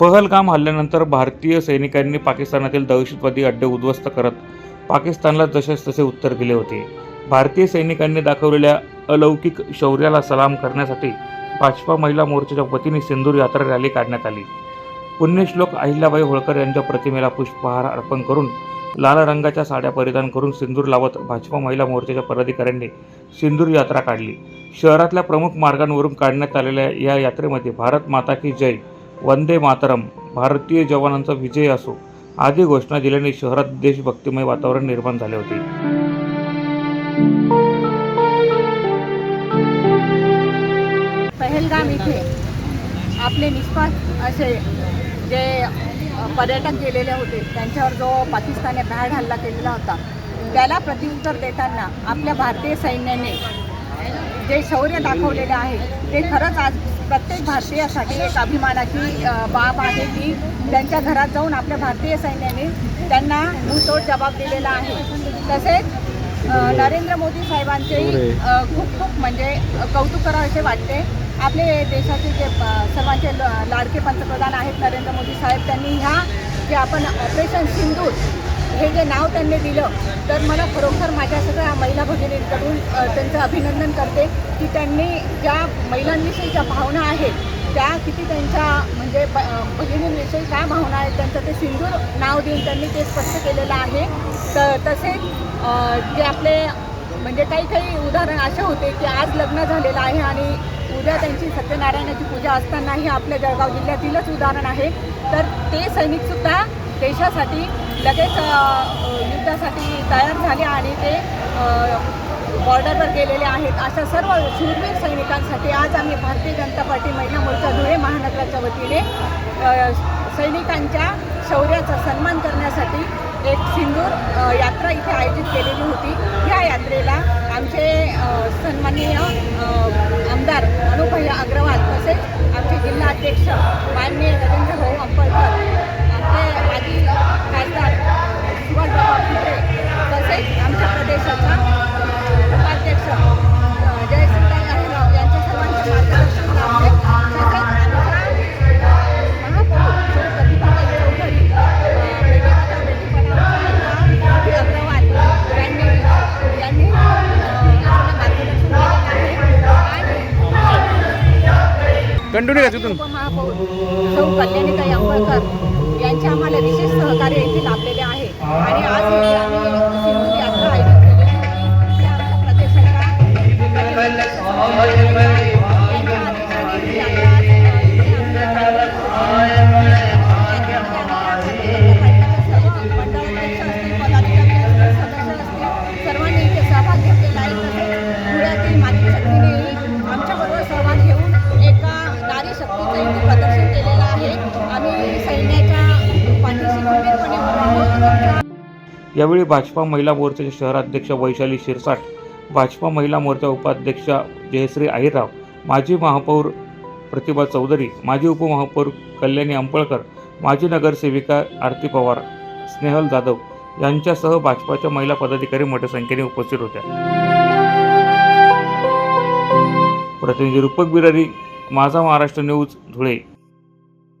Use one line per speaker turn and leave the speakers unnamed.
पहलगाम हल्ल्यानंतर भारतीय सैनिकांनी पाकिस्तानातील दहशतवादी अड्डे उद्ध्वस्त करत पाकिस्तानला जसेच तसे उत्तर दिले होते. भारतीय सैनिकांनी दाखवलेल्या अलौकिक शौर्याला सलाम करण्यासाठी भाजपा महिला मोर्चाच्या वतीने सिंदूर यात्रा रॅली काढण्यात आली. पुण्यश्लोक अहिल्याबाई होळकर यांच्या प्रतिमेला पुष्पहार अर्पण करून लाल रंगाच्या साड्या परिधान करून सिंदूर लावत भाजपा महिला मोर्चाच्या पदाधिकाऱ्यांनी सिंदूर यात्रा काढली. शहरातल्या प्रमुख मार्गांवरून काढण्यात आलेल्या या यात्रेमध्ये भारत माता की जय वंदे मातरम भारतीय जवानांचा विजय असो आदी घोषणा दिल्याने शहरात देशभक्तिमय वातावरण निर्माण झाले होते.
पहलगाम इथे आपले निष्पाप असे जे पर्यटक गेलेले होते त्यांच्यावर जो पाकिस्तानने भ्याड हल्ला केलेला होता त्याला प्रत्युत्तर देताना आपल्या भारतीय सैन्याने जे शौर्य दाखवलेले आहे ते खरंच आज प्रत्येक भारतीयासाठी एक अभिमानाची बाब आहे की त्यांच्या घरात जाऊन आपल्या भारतीय सैन्याने त्यांना भूतोड जबाब दिलेला आहे. तसेच नरेंद्र मोदी साहेबांचे खूप खूप म्हणजे कौतुक करावं असे वाटते. आपले देशाचे जे सर्वांचे ल- लाडके पंतप्रधान आहेत नरेंद्र मोदी साहेब त्यांनी ह्या जे आपण ऑपरेशन सिंधूर हे जे नाव त्यांनी दिलं तर मला खरोखर माझ्या सगळ्या महिला भगिनींकडून त्यांचं अभिनंदन करते की त्यांनी ज्या महिलांविषयी ज्या भावना आहेत त्या किती त्यांच्या म्हणजे भगिनींविषयी काय भावना आहेत त्यांचं ते सिंदूर नाव देऊन त्यांनी ते स्पष्ट केलेलं आहे. तर तसेच जे आपले म्हणजे काही काही उदाहरण असे होते की आज लग्न झालेलं आहे आणि उद्या त्यांची सत्यनारायणाची पूजा असतानाही आपल्या जळगाव जिल्ह्यातीलच उदाहरण आहे. तर ते सैनिकसुद्धा देशासाठी लगेच युद्धासाठी तयार झाले आणि ते बॉर्डरवर गेलेले आहेत. अशा सर्व शूरवीर सैनिकांसाठी आज आम्ही भारतीय जनता पार्टी महिला मोर्चा धुळे महानगराच्या वतीने सैनिकांच्या शौर्याचा सन्मान करण्यासाठी एक सिंदूर यात्रा इथे आयोजित केलेली होती. ह्या यात्रेला आमचे सन्माननीय आमदार अनुभय अग्रवाल तसेच आमचे जिल्हा अध्यक्ष माननीय
कंटिन्यू घ्या तिथून.
उपमहापौर सौ कल्याणीताई अंबळकर यांचे आम्हाला विशेष सहकार्य येथे लाभलेले आहे. आणि आज यात्रा आयोजित केलेली होती
यावेळी भाजपा महिला मोर्चाचे शहराध्यक्ष वैशाली शिरसाट भाजपा महिला मोर्चा उपाध्यक्ष जयश्री आहिरराव माजी महापौर प्रतिभा चौधरी माजी उपमहापौर कल्याणी अंपळकर माजी नगरसेविका आरती पवार स्नेहल जाधव यांच्यासह भाजपाच्या महिला पदाधिकारी मोठ्या संख्येने उपस्थित होत्या. प्रतिनिधी रूपक बिरारी माझा महाराष्ट्र न्यूज धुळे.